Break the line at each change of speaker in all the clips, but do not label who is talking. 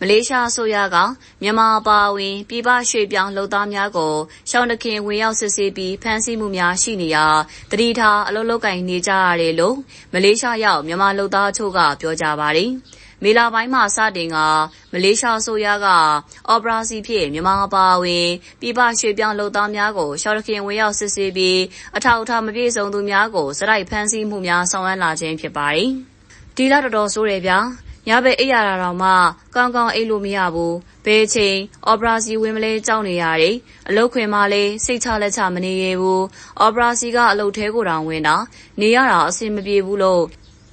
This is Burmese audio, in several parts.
မလေးရှားအစိုးရကမြန်မာအပါအဝင် ပြည်ပရွှေ့ပြောင်းလုပ်သားများကိုရှောင်းတခင်ဝင်ရောက်စစ်ဆေးပြီးဖမ်းဆီးမှုများရှိနေရာတတိထားအလုပ်လုပ်ကင်နေကြရတယ်လို့မလေးရှားရောက်မြန်မာလုပ်သားအချို့ကပြောကြပါတယ်။မေလာပိုင်းမှာစတင်ကမလေးရှားအစိုးရကအော်ပရာစီဖြင့်မြန်မာအပါအဝင်ပြည်ပရွှေ့ပြောင်းလုပ်သားများကိုရှောင်းတခင်ဝင်ရောက်စစ်ဆေးပြီးအထောက်အထားမပြည့်စုံသူများကိုစရိုက်ဖမ်းဆီးမှုများဆောင်ရွက်လာခြင်းဖြစ်ပါတယ်။ဒီလတော်တော်ဆိုးတယ်ဗျာ ညဘက်အိပ်ရတာတော့မှ ကောင်းကောင်းအိပ်လို့မရဘူး ဘယ်ချိန် အော်ပရာစီဝင်မလဲ ကြောက်နေရတယ် အလုတ်ခွင်မှလည်း စိတ်ချလက်ချ မနေရဘူး အော်ပရာစီက အလုတ်သေးကိုတောင်ဝင်တာ နေရတာ အဆင်မပြေဘူး လို့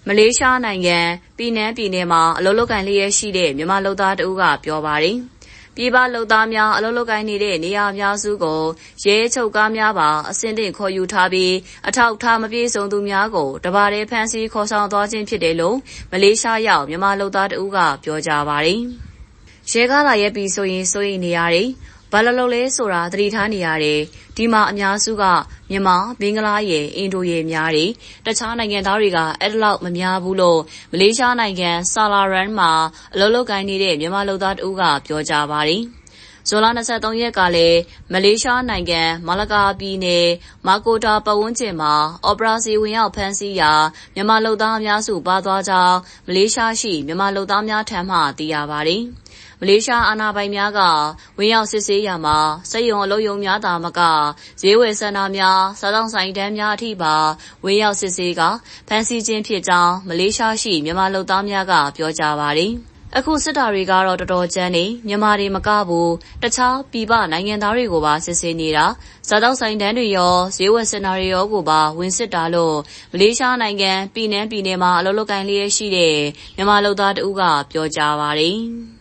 မလေးရှားနိုင်ငံပြည်နန်းပြည်နယ်မှာ အလုတ်လုတ်ကန်လျက်ရှိတဲ့ မြန်မာလူသားတဦးက ပြောပါတယ် ပြည်ပလုပ်သားများအလုပ်လုပ်ကိုင်းနေတဲ့နေရာအများစုကိုရဲချုပ်ကားများပါအစင်းတင်ခေါ်ယူထားပြီးအထောက်ထားမပြေဆုံးသူများကိုတပါးတည်းဖမ်းဆီးခေါ်ဆောင်သွားခြင်းဖြစ်တယ်လို့မလေးရှားရောက်မြန်မာလုပ်သားတဦးကပြောကြပါတယ်။ရဲကားလာရက်ပြီးဆိုရင်စိုးရိမ်နေရတယ်။ ဘာလို့လဲဆိုတာသတိထားနေရတယ်။ဒီမှာအများစုကမြန်မာ၊ဘင်္ဂလားရယ်၊အင်ဒိုရယ်များတယ်။တခြားနိုင်ငံသားတွေကအဲ့ဒီလောက်မများဘူးလို့မလေးရှားနိုင်ငံဆာလာရန်မှာအလုပ်လုပ်ကိုင်းနေတဲ့မြန်မာလုပ်သားတဦးကပြောကြပါတယ်။ဇွန်လ23ရက်ကလည်းမလေးရှားနိုင်ငံမလကာပြည်နယ်မာကိုတာပတ်ဝန်းကျင်မှာအော်ပရာစီဝင်ရောက်ဖမ်းဆီးရာမြန်မာလုပ်သားအများစုပါသွားကြောင်းမလေးရှားရှိမြန်မာလုပ်သားများထံမှသိရပါတယ်။ မလေးရှားအာဏာပိုင်များကဝင်ရောက်စစ်ဆေးရာမှာစက်ရုံအလုပ်ရုံများသာမကဈေးဝယ်စင်တာများစားတောင်းဆိုင်တန်းများအထိပါဝင်ရောက်စစ်ဆေးကဖမ်းဆီးခြင်းဖြစ်ကြောင်းမလေးရှားရှိမြန်မာလုပ်သားများကပြောကြပါတယ်။အခုစစ်တာတွေကတော့တော်တော်ကြမ်းနေမြန်မာတွေမကဘူးတခြားပြည်ပနိုင်ငံသားတွေကိုပါစစ်ဆေးနေတာဇာတောက်ဆိုင်တန်းတွေရောဈေးဝယ်စင်တာတွေရောကိုပါဝင်စစ်တာလို့မလေးရှားနိုင်ငံပြည်နန်းပြည်နယ်မှာအလုပ်လုပ်ကိုင်လျက်ရှိတဲ့မြန်မာလုပ်သားတဦးကပြောကြပါတယ်။